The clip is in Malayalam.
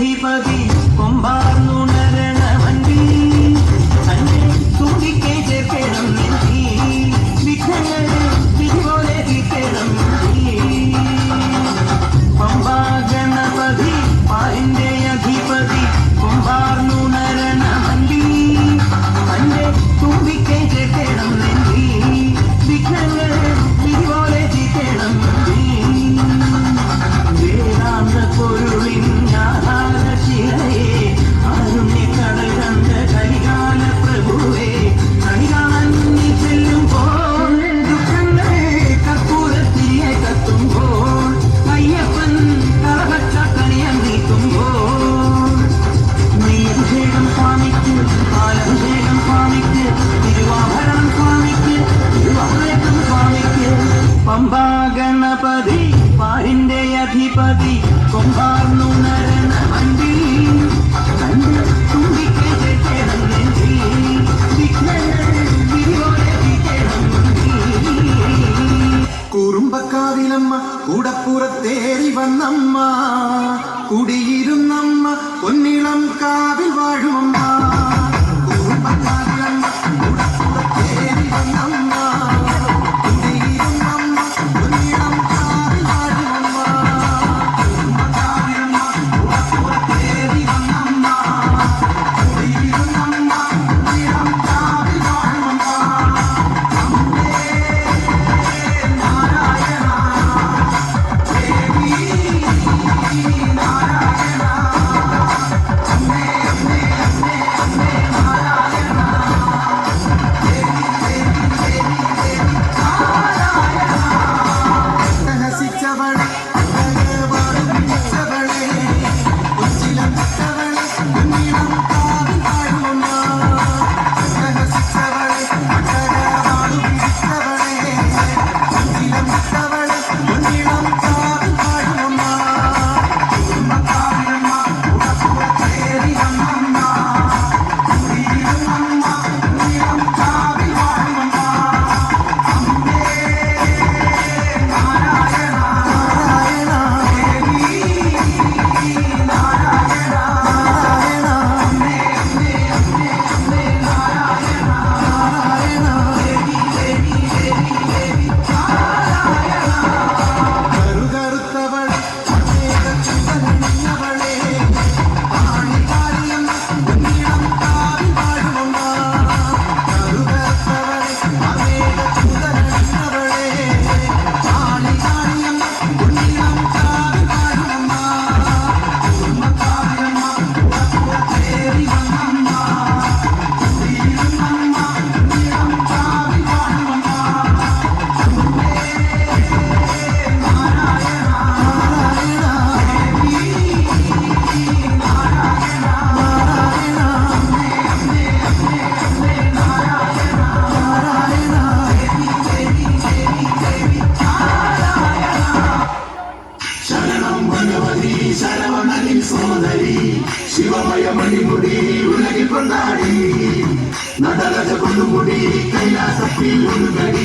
people be അധിപതി കൊമ്പാർന്നു നരന വണ്ടി തന്റെ തുമ്പിക്കേണ്ടി കുറുമ്പക്കാവിലമ്മ കൂടപ്പുറത്തേറി വന്നമ്മ. കുടിയിരുന്നമ്മ പൊന്നിളം കാവിൽ വാഴുമമ്മ. சிவமய மணிமுடி உலகில் கொண்டாடி நடராஜ கொண்டு முடி கைலாசத்தில் ஒரு கடி